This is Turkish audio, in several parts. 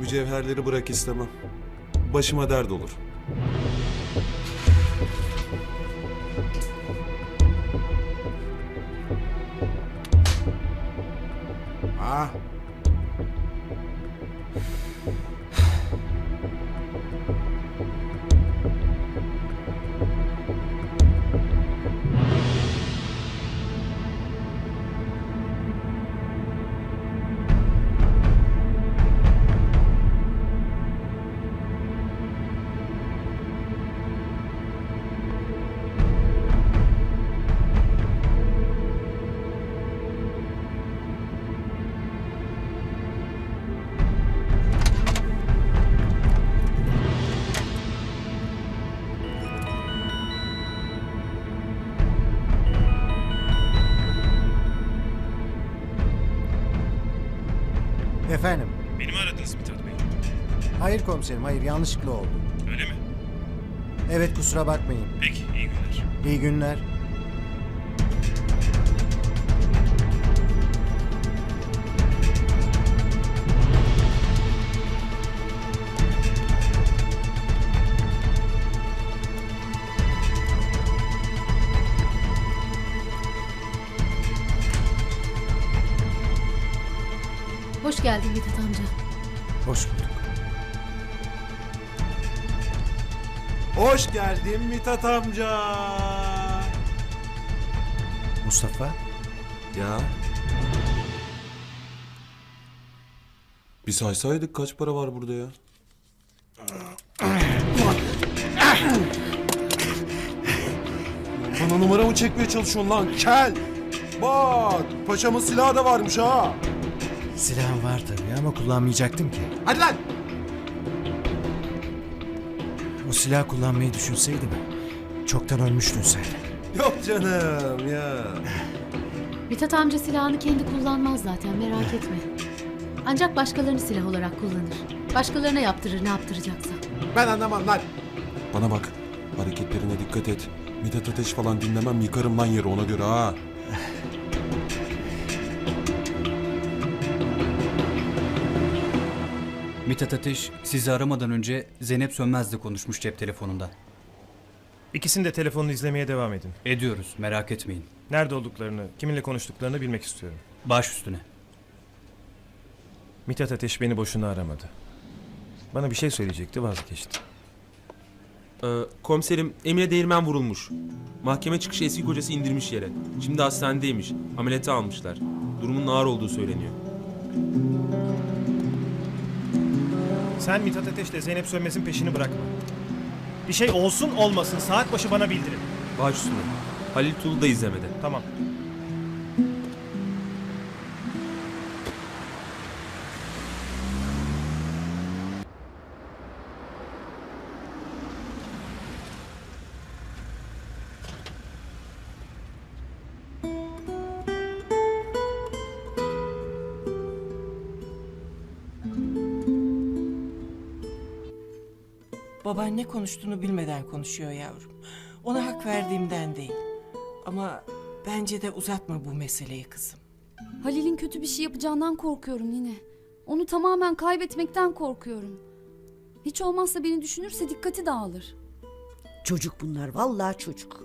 Mücevherleri bırak istemem. Başıma dert olur. Ah. Efendim? Beni mi aradınız Mithat Bey? Hayır komiserim, hayır yanlışlıkla oldu. Öyle mi? Evet kusura bakmayın. Peki, iyi günler. İyi günler. Hoş geldin Mithat amca. Hoş bulduk. Hoş geldin Mithat amca. Mustafa, Ya. Bir saysaydık kaç para var burada ya? Bana numara mı çekmeye çalışıyorsun lan? Kel! Bak, paşamın silahı da varmış ha. Silahım var tabii ama kullanmayacaktım ki. Hadi lan! O silah kullanmayı düşünseydim, çoktan ölmüştün sen. Yok canım ya. Mithat amca silahını kendi kullanmaz zaten merak etme. Ancak başkalarını silah olarak kullanır. Başkalarına yaptırır ne yaptıracaksa. Ben anlamam lan. Bana bak, hareketlerine dikkat et. Mithat Ateş falan dinlemem, yıkarım lan yeri ona göre ha. Mithat Ateş sizi aramadan önce Zeynep Sönmez'le konuşmuş cep telefonunda. İkisini de telefonunu izlemeye devam edin. Ediyoruz merak etmeyin. Nerede olduklarını, kiminle konuştuklarını bilmek istiyorum. Baş üstüne. Mithat Ateş beni boşuna aramadı. Bana bir şey söyleyecekti, vazgeçti. Ee, komiserim Emine Değirmen vurulmuş. Mahkeme çıkışı eski kocası indirmiş yere. Şimdi hastanedeymiş. Ameliyata almışlar. Durumun ağır olduğu söyleniyor. Sen Mithat Ateş'le Zeynep Sönmez'in peşini bırakma. Bir şey olsun olmasın saat başı bana bildirin. Baş üstüne. Halil Tuğlu da izlemedi. Tamam. Baban ne konuştuğunu bilmeden konuşuyor yavrum. Ona hak verdiğimden değil. Ama bence de uzatma bu meseleyi kızım. Halil'in kötü bir şey yapacağından korkuyorum yine. Onu tamamen kaybetmekten korkuyorum. Hiç olmazsa beni düşünürse dikkati dağılır. Çocuk bunlar vallahi çocuk.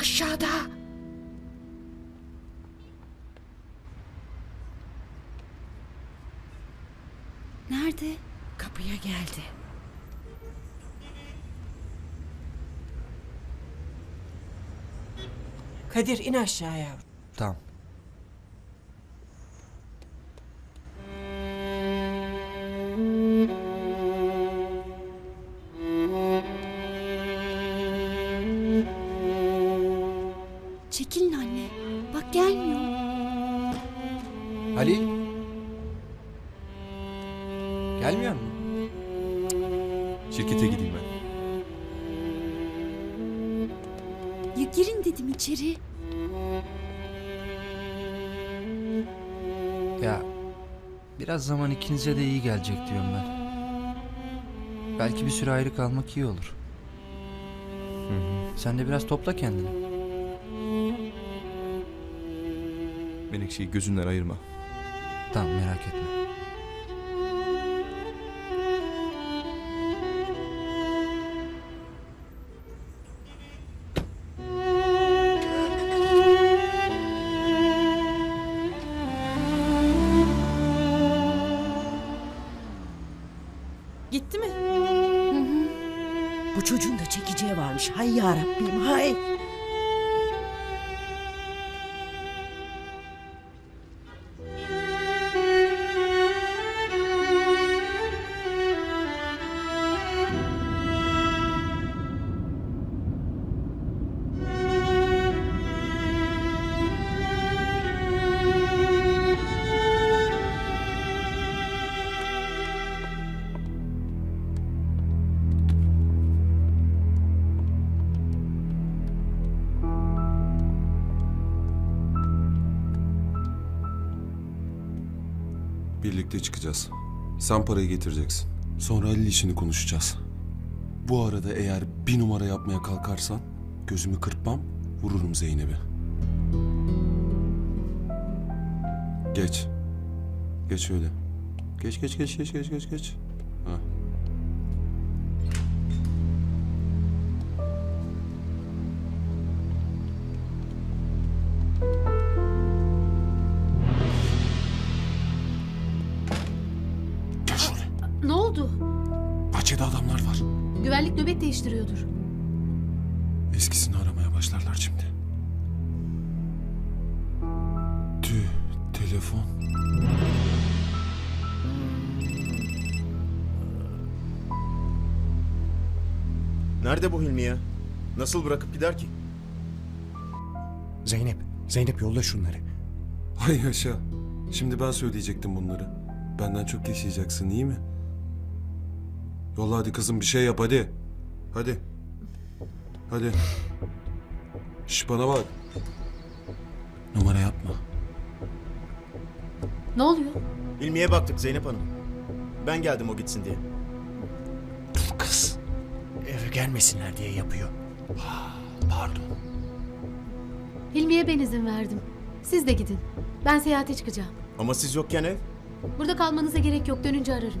Aşağıda. Nerede? Kapıya geldi. Kadir in aşağı yavrum. Tamam. Halil? Gelmiyor mu? Şirkete gideyim ben. Ya girin dedim içeri. Ya biraz zaman ikinize de iyi gelecek diyorum ben. Belki bir süre ayrı kalmak iyi olur. Sen de biraz topla kendini. Menekşeyi gözünden ayırma. Tamam merak etme. Gitti mi? Bu çocuğun da çekeceği varmış. Hay yarabbim hay. Birlikte çıkacağız. Sen parayı getireceksin. Sonra Halil işini konuşacağız. Bu arada eğer bir numara yapmaya kalkarsan gözümü kırpmam, vururum Zeynep'i. Geç. Geç şöyle. Geç geç geç geç geç geç geç. Ha. Bahçede adamlar var. Güvenlik nöbet değiştiriyordur. Eskisini aramaya başlarlar şimdi. Tüh, telefon. Nerede bu Hilmi ya? Nasıl bırakıp gider ki? Zeynep, Zeynep yolla şunları. Hay yaşa. Şimdi ben söyleyecektim bunları. Benden çok yaşayacaksın iyi mi? Yolla hadi kızım bir şey yap hadi. Hadi. Hadi. Şş bana bak. Numara yapma. Ne oluyor? Hilmi'ye baktık Zeynep Hanım. Ben geldim o gitsin diye. Dur kız. Eve gelmesinler diye yapıyor. Pardon. Hilmi'ye ben izin verdim. Siz de gidin. Ben seyahate çıkacağım. Ama siz yokken ev. Burada kalmanıza gerek yok. Dönünce ararım.